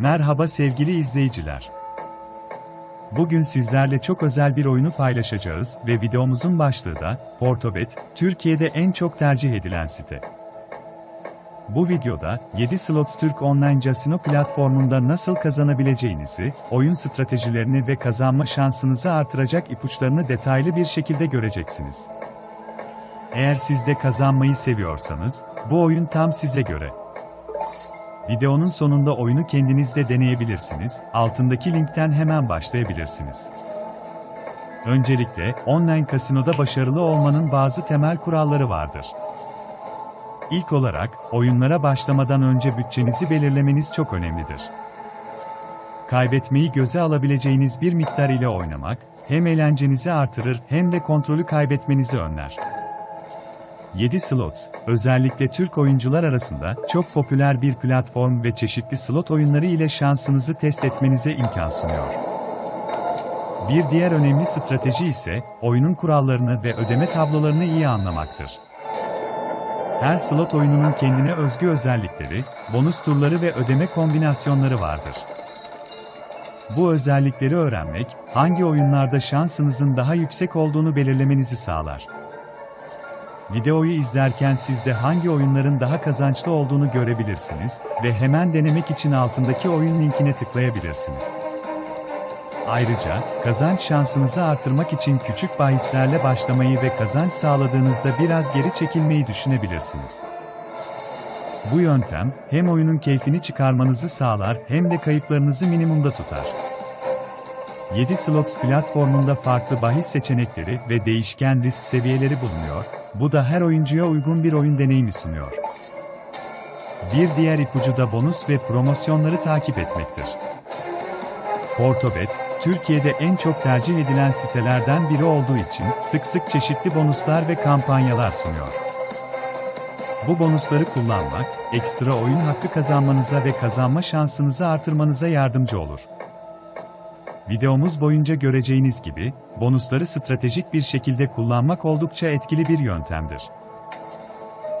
Merhaba sevgili izleyiciler. Bugün sizlerle çok özel bir oyunu paylaşacağız ve videomuzun başlığı da Portobet, Türkiye'de en çok tercih edilen site. Bu videoda 7 Slots Türk Online Casino platformunda nasıl kazanabileceğinizi, oyun stratejilerini ve kazanma şansınızı artıracak ipuçlarını detaylı bir şekilde göreceksiniz. Eğer siz de kazanmayı seviyorsanız, bu oyun tam size göre. Videonun sonunda oyunu kendiniz de deneyebilirsiniz, altındaki linkten hemen başlayabilirsiniz. Öncelikle, online kasinoda başarılı olmanın bazı temel kuralları vardır. İlk olarak, oyunlara başlamadan önce bütçenizi belirlemeniz çok önemlidir. Kaybetmeyi göze alabileceğiniz bir miktar ile oynamak, hem eğlencenizi artırır hem de kontrolü kaybetmenizi önler. 7 Slots, özellikle Türk oyuncular arasında çok popüler bir platform ve çeşitli slot oyunları ile şansınızı test etmenize imkan sunuyor. Bir diğer önemli strateji ise, oyunun kurallarını ve ödeme tablolarını iyi anlamaktır. Her slot oyununun kendine özgü özellikleri, bonus turları ve ödeme kombinasyonları vardır. Bu özellikleri öğrenmek, hangi oyunlarda şansınızın daha yüksek olduğunu belirlemenizi sağlar. Videoyu izlerken siz de hangi oyunların daha kazançlı olduğunu görebilirsiniz ve hemen denemek için altındaki oyun linkine tıklayabilirsiniz. Ayrıca, kazanç şansınızı artırmak için küçük bahislerle başlamayı ve kazanç sağladığınızda biraz geri çekilmeyi düşünebilirsiniz. Bu yöntem, hem oyunun keyfini çıkarmanızı sağlar hem de kayıplarınızı minimumda tutar. 7 Slots platformunda farklı bahis seçenekleri ve değişken risk seviyeleri bulunuyor, bu da her oyuncuya uygun bir oyun deneyimi sunuyor. Bir diğer ipucu da bonus ve promosyonları takip etmektir. Portobet, Türkiye'de en çok tercih edilen sitelerden biri olduğu için sık sık çeşitli bonuslar ve kampanyalar sunuyor. Bu bonusları kullanmak, ekstra oyun hakkı kazanmanıza ve kazanma şansınızı artırmanıza yardımcı olur. Videomuz boyunca göreceğiniz gibi, bonusları stratejik bir şekilde kullanmak oldukça etkili bir yöntemdir.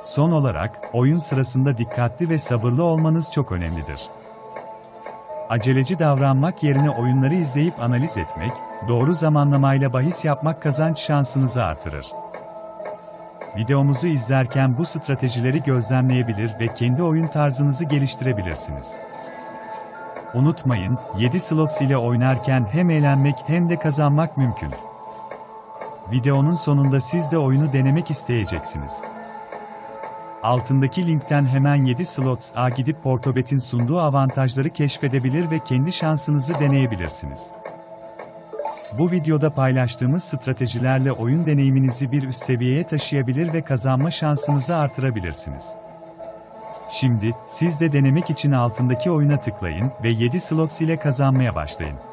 Son olarak, oyun sırasında dikkatli ve sabırlı olmanız çok önemlidir. Aceleci davranmak yerine oyunları izleyip analiz etmek, doğru zamanlamayla bahis yapmak kazanç şansınızı artırır. Videomuzu izlerken bu stratejileri gözlemleyebilir ve kendi oyun tarzınızı geliştirebilirsiniz. Unutmayın, 7 slots ile oynarken hem eğlenmek hem de kazanmak mümkün. Videonun sonunda siz de oyunu denemek isteyeceksiniz. Altındaki linkten hemen 7 slots A gidip Portobet'in sunduğu avantajları keşfedebilir ve kendi şansınızı deneyebilirsiniz. Bu videoda paylaştığımız stratejilerle oyun deneyiminizi bir üst seviyeye taşıyabilir ve kazanma şansınızı artırabilirsiniz. Şimdi, siz de denemek için altındaki oyuna tıklayın ve 7 slots ile kazanmaya başlayın.